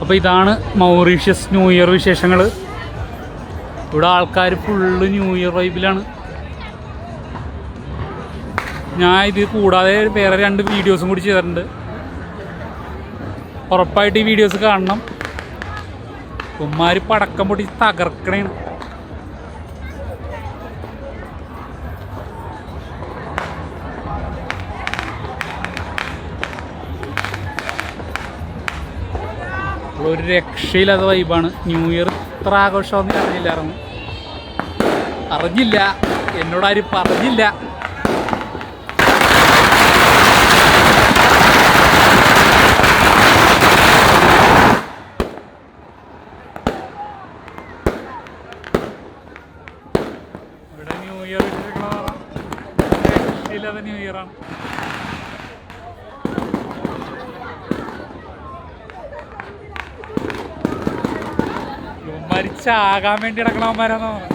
അപ്പോൾ ഇതാണ് Mauritius new year വിശേഷങ്ങൾ ഇവിടെ ആൾക്കാർ ഫുള്ള് ന്യൂ ഇയർ വൈബിലാണ്. ഞാൻ ഇത് കൂടാതെ വേറെ രണ്ട് വീഡിയോസും കൂടി ചെയ്തിട്ടുണ്ട്. ഉറപ്പായിട്ട് ഈ വീഡിയോസ് കാണണം. ഉമ്മാര് പടക്കം പൊട്ടി തകർക്കണേണ്. ഒരു രക്ഷയില്ലാത്ത വൈബാണ് ന്യൂ ഇയർ ഇത്ര ആഘോഷമൊന്നും അറിഞ്ഞില്ലായിരുന്നു അറിഞ്ഞില്ല എന്നോട് ആരും പറഞ്ഞില്ല. ന്യൂ ഇയർ രക്ഷയില്ലാത്ത ന്യൂ ഇയർ ആണ് മരിച്ചാകാൻ വേണ്ടി കിടക്കണവന്മാരാന്ന് തോന്നുന്നത്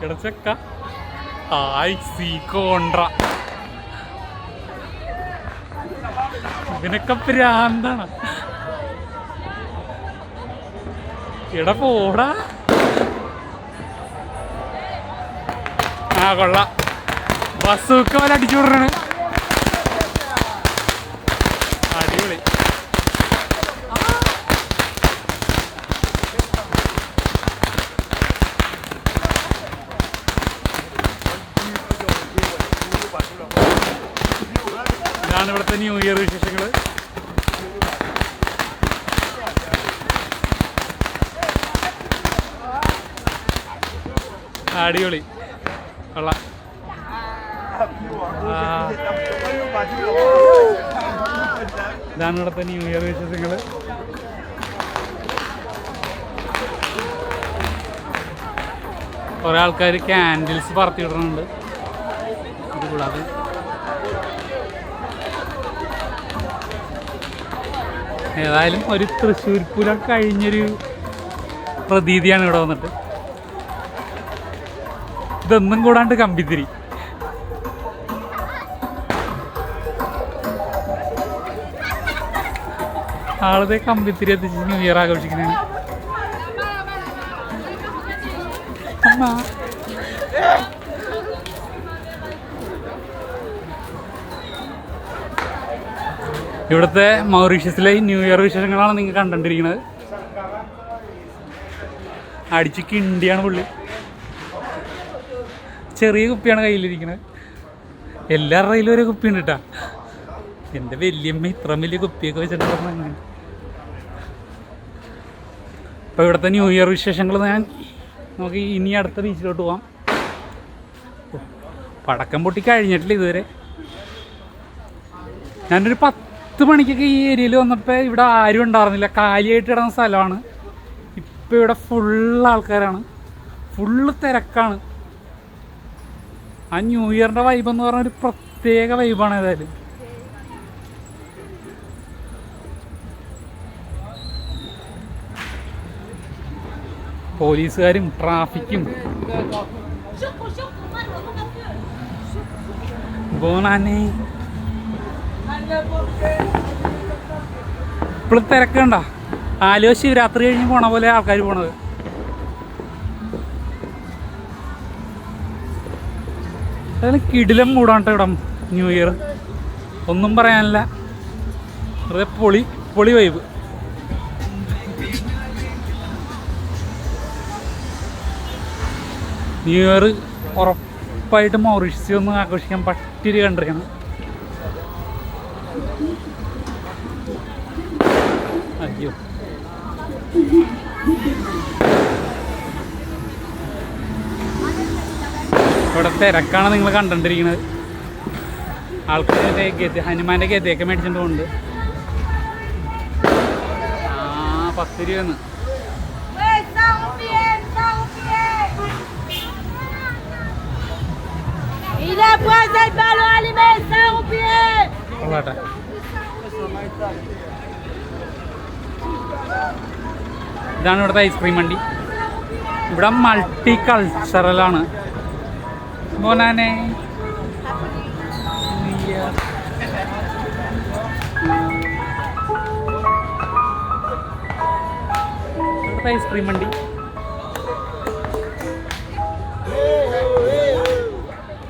കിടച്ചക്ക ആയി ഇതിനൊക്കെ പ്രാന്താണ് ഇട പോടാ. ആ കൊള്ളാം. ബസ്സൊക്കെ പോലെ അടിച്ചു വിടണേ അടിപൊളി ഇതാണ് ഇവിടുത്തെ ന്യൂ ഇയർ വിശേഷങ്ങൾ അടിപൊളി. കൊള്ളാം. ഇതാണ് ഇവിടുത്തെ ന്യൂ ഇയർ വിശേഷങ്ങൾ കുറേ ആൾക്കാർ ക്യാൻഡിൽസ് പറത്തി വിടുന്നുണ്ട് ഇത് കൂടാതെ ഏതായാലും ഒരു തൃശ്ശൂർ പൂരം കഴിഞ്ഞൊരു പ്രതീതിയാണ് ഇവിടെ വന്നിട്ട്. ഇതൊന്നും കൂടാണ്ട് കമ്പിത്തിരി. ആളതെ കമ്പിത്തിരി എത്തിച്ച് ന്യൂ ഇയർ ആഘോഷിക്കുന്നതാണ്. അമ്മ. ഇവിടുത്തെ മൗറീഷ്യസിലെ ന്യൂ ഇയർ വിശേഷങ്ങളാണ് നിങ്ങൾ കണ്ടുകൊണ്ടിരിക്കുന്നത് അടിച്ച് കിണ്ടിയാണ് പുള്ളി. ചെറിയ കുപ്പിയാണ് കയ്യിലിരിക്കുന്നത് എല്ലാവരുടെ കയ്യിലും ഒരു കുപ്പിയുണ്ട് കേട്ടാ എന്റെ വല്യമ്മ ഇത്ര വലിയ കുപ്പിയൊക്കെ വെച്ചിട്ടുണ്ടെന്ന് അങ്ങനെ. അപ്പോൾ ഇവിടുത്തെ ന്യൂ ഇയർ വിശേഷങ്ങൾ ഞാൻ നമുക്ക് ഇനി അടുത്ത ബീച്ചിലോട്ട് പോവാം. പടക്കം പൊട്ടി കഴിഞ്ഞിട്ടില്ല ഇതുവരെ. ഞാനൊരു പത്ത് മണിക്കൊക്കെ ഈ ഏരിയയിൽ വന്നപ്പോൾ ഇവിടെ ആരും ഉണ്ടായിരുന്നില്ല. കാലിയായിട്ട് കിടന്ന സ്ഥലമാണ്. ഇപ്പോൾ ഇവിടെ ഫുള്ള് ആൾക്കാരാണ്. ഫുള്ള് തിരക്കാണ്. ആ ന്യൂ ഇയറിന്റെ വൈബ് എന്ന് പറഞ്ഞ ഒരു പ്രത്യേക വൈബാണ് ഏതായാലും. പോലീസുകാരും ട്രാഫിക്കും. ബോണാനെ ഇപ്പോഴും തിരക്കണ്ട? ആലുവ രാത്രി കഴിഞ്ഞ് പോണ പോലെ ആൾക്കാർ പോണത്. അതായത് കിടിലം മൂടാണ്ട് ഇവിടം ന്യൂ ഇയർ. ഒന്നും പറയാനില്ല. വെറുതെ പൊളി പൊളി വൈബ്. ന്യൂ ഇയർ ഉറപ്പായിട്ട് മൗറീഷ്യസ് ഒന്ന് ആഘോഷിക്കാൻ പറ്റിയൊരു കൺട്രിയാണ്. അയ്യോ ഇവിടെ തിരക്കാണ് നിങ്ങൾ കണ്ടിരിക്കുന്നത്. ആൾക്കാരുടെ ഗതി ഹനുമാന്റെ ഗതിയൊക്കെ മേടിച്ചിട്ട് പോകുന്നുണ്ട് ആ പത്ത് രൂപന്ന് Ouais, ഇതാണ് ഇവിടുത്തെ ഐസ്ക്രീം വണ്ടി. ഇവിടെ മൾട്ടി കൾച്ചറലാണ് അതുപോലെ തന്നെ ഇവിടുത്തെ ഐസ്ക്രീം വണ്ടി.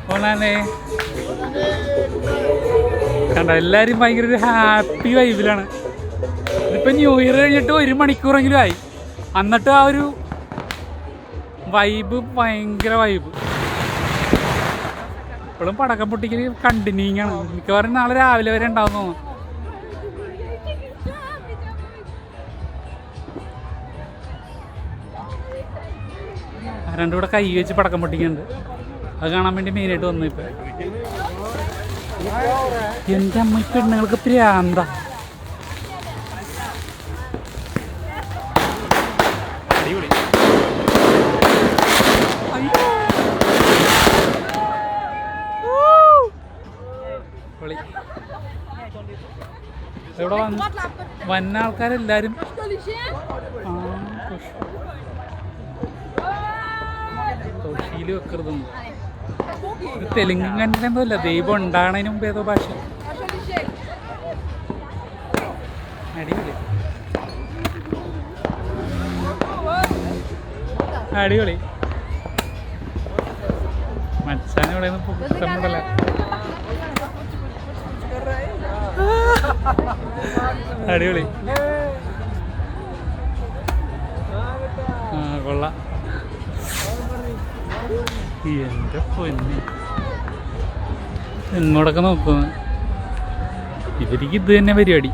അതുപോലെ തന്നെ കണ്ട എല്ലാവരും ഭയങ്കര ഒരു ഹാപ്പി വൈബിലാണ് ഇതിപ്പോൾ ന്യൂ ഇയർ കഴിഞ്ഞിട്ട് ഒരു മണിക്കൂറെങ്കിലും ആയി. എന്നിട്ട് ആ ഒരു വൈബ് ഭയങ്കര വൈബ് ഇപ്പോഴും പടക്കം പൊട്ടിക്കൽ കണ്ടിന്യൂയിങ് ആണ് മിക്കവാറും നാളെ രാവിലെ വരെ ഉണ്ടാവും തോന്നുന്നു. രണ്ടും കൂടെ കൈ വെച്ച് പടക്കം പൊട്ടിക്കുന്നുണ്ട്. അത് കാണാൻ വേണ്ടി മെയിനായിട്ട് വന്നു ഇപ്പൊ. എന്റെ അമ്മ പെണ്ണുങ്ങൾക്ക് പ്രാന്ത? ഇവിടെ വന്ന് വന്ന ആൾക്കാരെല്ലാരും ആ, തൊഷിയിൽ വെക്കരുതെന്ന്. ഇത് തെലുങ്ക് കണ്ടിട്ട് അല്ല ദൈവം ഉണ്ടാണതിന് മുമ്പ് ഏതോ ഭാഷ. അടിപൊളി. അടിപൊളി. മച്ചാൻ ഇവിടെ നിന്ന് പുത്തമ്പടല്ല അടിപൊളി. ആ കൊള്ളാം. എന്റെ പൊന്നി. എങ്ങോട്ടൊക്കെ നോക്കുന്നു ഇവർക്ക് ഇത് തന്നെ പരിപാടി.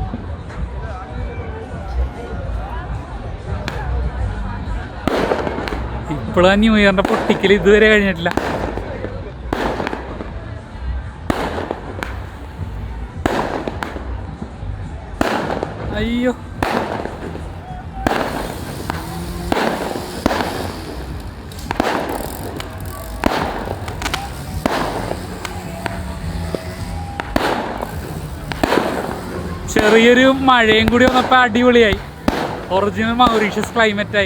ഇപ്പോഴാ ന്യൂ ഇയറിന്റെ പൊട്ടിക്കൽ ഇതുവരെ കഴിഞ്ഞിട്ടില്ല. അയ്യോ. ചെറിയൊരു മഴയും കൂടി വന്നപ്പോൾ അടിപൊളിയായി. Original Mauritius climate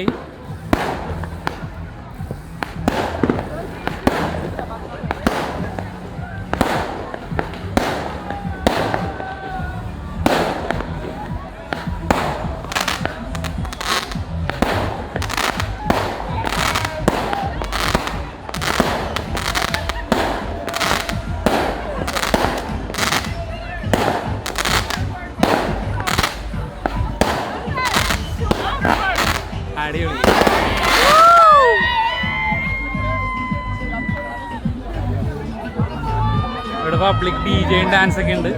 public D J dance ഒക്കെ ഉണ്ട്.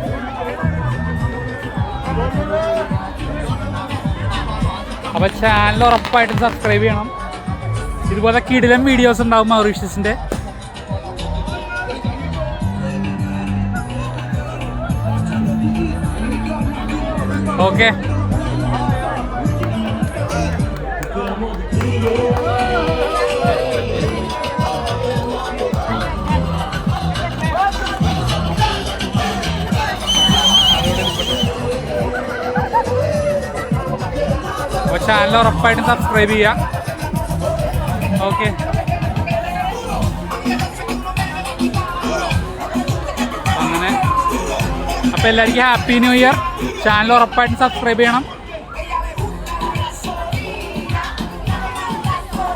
അപ്പൊ ചാനൽ ഉറപ്പായിട്ടും സബ്സ്ക്രൈബ് ചെയ്യണം. ഇതുപോലെ കിടിലം വീഡിയോസ് ഉണ്ടാവും മൗറീഷ്യസിന്റെ. ഓക്കെ ചാനൽ ഉറപ്പായിട്ടും സബ്സ്ക്രൈബ് ചെയ്യുക ഓക്കെ അങ്ങനെ. അപ്പോൾ എല്ലാവർക്കും ഹാപ്പി ന്യൂ ഇയർ ചാനൽ ഉറപ്പായിട്ടും സബ്സ്ക്രൈബ് ചെയ്യണം.